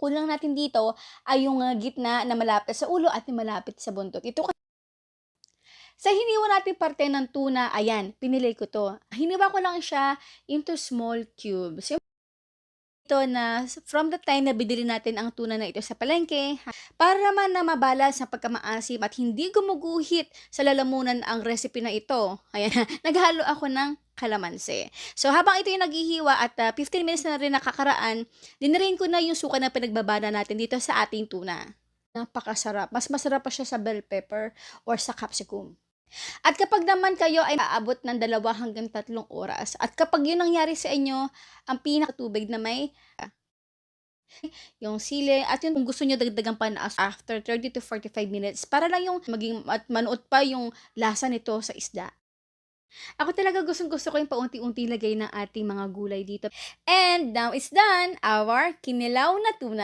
kulang natin dito ay yung ah, gitna na malapit sa ulo at malapit sa buntot. Ito sa hiniwa natin parte ng tuna, ayan, pinili ko to. Hiniwa ko lang siya into small cubes. Yung ito na from the time na binili natin ang tuna na ito sa palengke, para naman na mabalas ang pagkamaasim at hindi gumuguhit sa lalamunan ang recipe na ito. Ayan, naghalo ako ng kalamansi. So habang ito yung naghihiwa at ah, 15 minutes na rin nakakaraan, dinarain ko na yung suka na pinagbabana natin dito sa ating tuna. Napakasarap. Mas masarap pa siya sa bell pepper or sa capsicum. At kapag naman kayo ay aabot ng dalawa hanggang tatlong oras, at kapag yun nangyari sa inyo, ang pinakatubig na may yung sili, at yun kung gusto nyo dagdagan pa na after 30 to 45 minutes, para lang yung maging at manuot pa yung lasa nito sa isda. Ako talaga gustong gusto ko yung paunti-unti lagay ng ating mga gulay dito. And now it's done, our kinilaw na tuna.